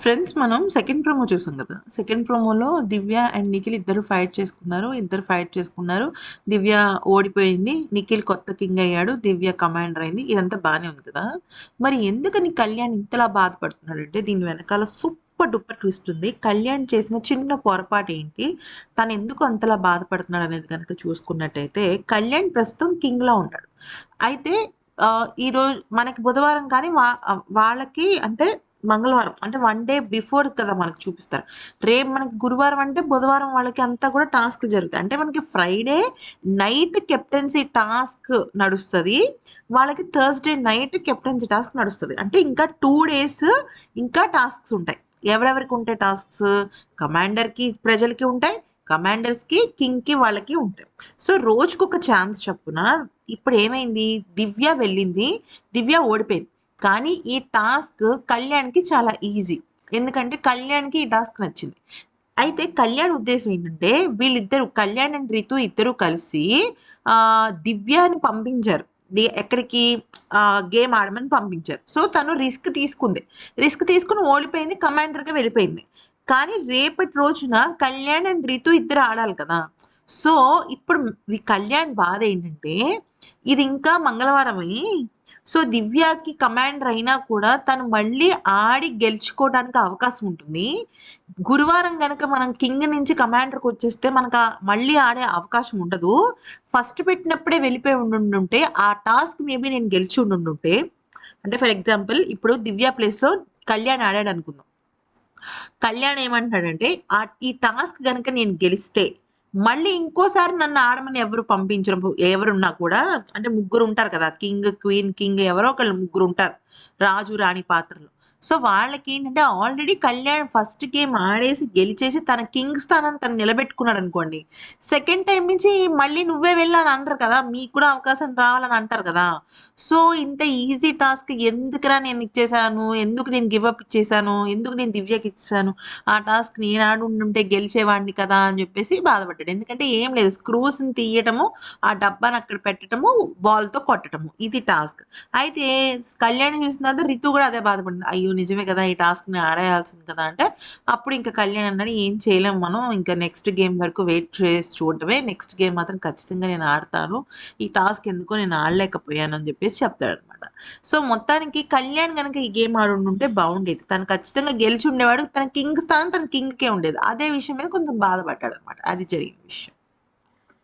Friends మనం second promo చూసాం కదా. సెకండ్ ప్రోమోలో దివ్య అండ్ నిఖిల్ ఇద్దరు ఫైట్ చేసుకున్నారు. ఇద్దరు ఫైట్ చేసుకున్నారు. దివ్య ఓడిపోయింది. నిఖిల్ కొత్త కింగ్ అయ్యాడు. దివ్య కమాండర్ అయింది. ఇదంతా బాగానే ఉంది కదా. మరి ఎందుకని కళ్యాణ్ ఇంతలా బాధపడుతున్నాడు అంటే దీని వెనకాల సూపర్ డూపర్ ట్విస్ట్ ఉంది. కళ్యాణ్ చేసిన చిన్న పొరపాటు ఏంటి? తను ఎందుకు అంతలా బాధపడుతున్నాడు అనేది కనుక చూసుకున్నట్టయితే కళ్యాణ్ ప్రస్తుతం కింగ్లా ఉన్నాడు. అయితే ఈరోజు ఈ రోజు మనకి బుధవారం కానీ వా- వాళ్ళకి అంటే మంగళవారం అంటే వన్ డే బిఫోర్ కదా మనకు చూపిస్తారు. రేపు మనకి గురువారం అంటే బుధవారం వాళ్ళకి అంతా కూడా టాస్క్ జరుగుతాయి. అంటే మనకి ఫ్రైడే నైట్ కెప్టెన్సీ టాస్క్ నడుస్తుంది. వాళ్ళకి థర్స్డే నైట్ కెప్టెన్సీ టాస్క్ నడుస్తుంది. అంటే ఇంకా టూ డేస్ ఇంకా టాస్క్స్ ఉంటాయి. ఎవరెవరికి ఉంటాయి టాస్క్స్ కమాండర్కి ప్రజలకి ఉంటాయి. కమాండర్స్కి కింగ్కి వాళ్ళకి ఉంటాయి. సో రోజుకు ఒక ఛాన్స్ చెప్పున ఇప్పుడు ఏమైంది? దివ్య వెళ్ళింది. దివ్య ఓడిపోయింది. కానీ ఈ టాస్క్ కళ్యాణ్కి చాలా ఈజీ. ఎందుకంటే కళ్యాణ్కి ఈ టాస్క్ నచ్చింది. అయితే కళ్యాణ్ ఉద్దేశం ఏంటంటే వీళ్ళిద్దరు కళ్యాణ్ అండ్ రితు ఇద్దరు కలిసి దివ్యాని పంపించారు. ఎక్కడికి? గేమ్ ఆడమని పంపించారు. సో తను రిస్క్ తీసుకుంది. రిస్క్ తీసుకుని ఓడిపోయింది కమాండర్గా వెళ్ళిపోయింది. కానీ రేపటి రోజున కళ్యాణ్ అండ్ రితు ఇద్దరు ఆడాలి కదా. సో ఇప్పుడు ఈ కళ్యాణ్ బాధ ఏంటంటే ఇది ఇంకా మంగళవారమే. సో దివ్యకి కమాండర్ అయినా కూడా తను మళ్ళీ ఆడి గెలుచుకోవడానికి అవకాశం ఉంటుంది. గురువారం కనుక మనం కింగ్ నుంచి కమాండర్కి వచ్చేస్తే మనకు మళ్ళీ ఆడే అవకాశం ఉండదు. ఫస్ట్ పెట్టినప్పుడే వెళ్ళిపోయి ఉండుంటే ఆ టాస్క్ మేబీ నేను గెలిచి ఉండుంటే అంటే ఫర్ ఎగ్జాంపుల్ ఇప్పుడు దివ్య ప్లేస్లో కళ్యాణ్ ఆడాడు అనుకుందాం. కళ్యాణ్ ఏమంటాడంటే ఆ ఈ టాస్క్ కనుక నేను గెలిస్తే మళ్ళీ ఇంకోసారి నన్ను ఆడమని ఎవరు పంపించరు. ఎవరున్నా కూడా అంటే ముగ్గురు ఉంటారు కదా కింగ్ క్వీన్ కింగ్ ఎవరో ఒకళ్ళు ముగ్గురు ఉంటారు. రాజు రాణి పాత్రలు. సో వాళ్ళకి ఏంటంటే ఆల్రెడీ కళ్యాణ్ ఫస్ట్ గేమ్ ఆడేసి గెలిచేసి తన కింగ్ స్థానాన్ని తను నిలబెట్టుకున్నాడు అనుకోండి. సెకండ్ టైం నుంచి మళ్ళీ నువ్వే వెళ్ళాలని అంటారు కదా మీకు కూడా అవకాశం రావాలని అంటారు కదా. సో ఇంత ఈజీ టాస్క్ ఎందుకురా నేను ఇచ్చేసాను ఎందుకు నేను గివప్ ఇచ్చేసాను ఎందుకు నేను దివ్యకి ఇచ్చేసాను ఆ టాస్క్ నేను ఆడు ఉంటే గెలిచేవాడిని కదా అని చెప్పేసి బాధపడ్డాడు. ఎందుకంటే ఏం లేదు స్క్రూస్ని తీయటము ఆ డబ్బాని అక్కడ పెట్టడము బాల్తో కొట్టడము ఇది టాస్క్. అయితే కళ్యాణ్ చూసిన తర్వాత రితు కూడా అదే బాధపడింది. అయ్యో నిజమే కదా ఈ టాస్క్ని ఆడేయాల్సింది కదా అంటే అప్పుడు ఇంకా కళ్యాణ్ అన్నాడు ఏం చేయలేం మనం. ఇంకా నెక్స్ట్ గేమ్ వరకు వెయిట్ చేసి చూడటమే. నెక్స్ట్ గేమ్ మాత్రం ఖచ్చితంగా నేను ఆడతాను. ఈ టాస్క్ ఎందుకో నేను ఆడలేకపోయాను అని చెప్పేసి చెప్తాడు అనమాట సో మొత్తానికి కళ్యాణ్ కనుక ఈ గేమ్ ఆడుంటే బాగుండేది. తను ఖచ్చితంగా గెలిచి ఉండేవాడు. తన కింగ్ స్థానం తన కింగ్కే ఉండేది. అదే విషయం మీద కొంచెం బాధపడ్డాడు అనమాట అది జరిగిన విషయం.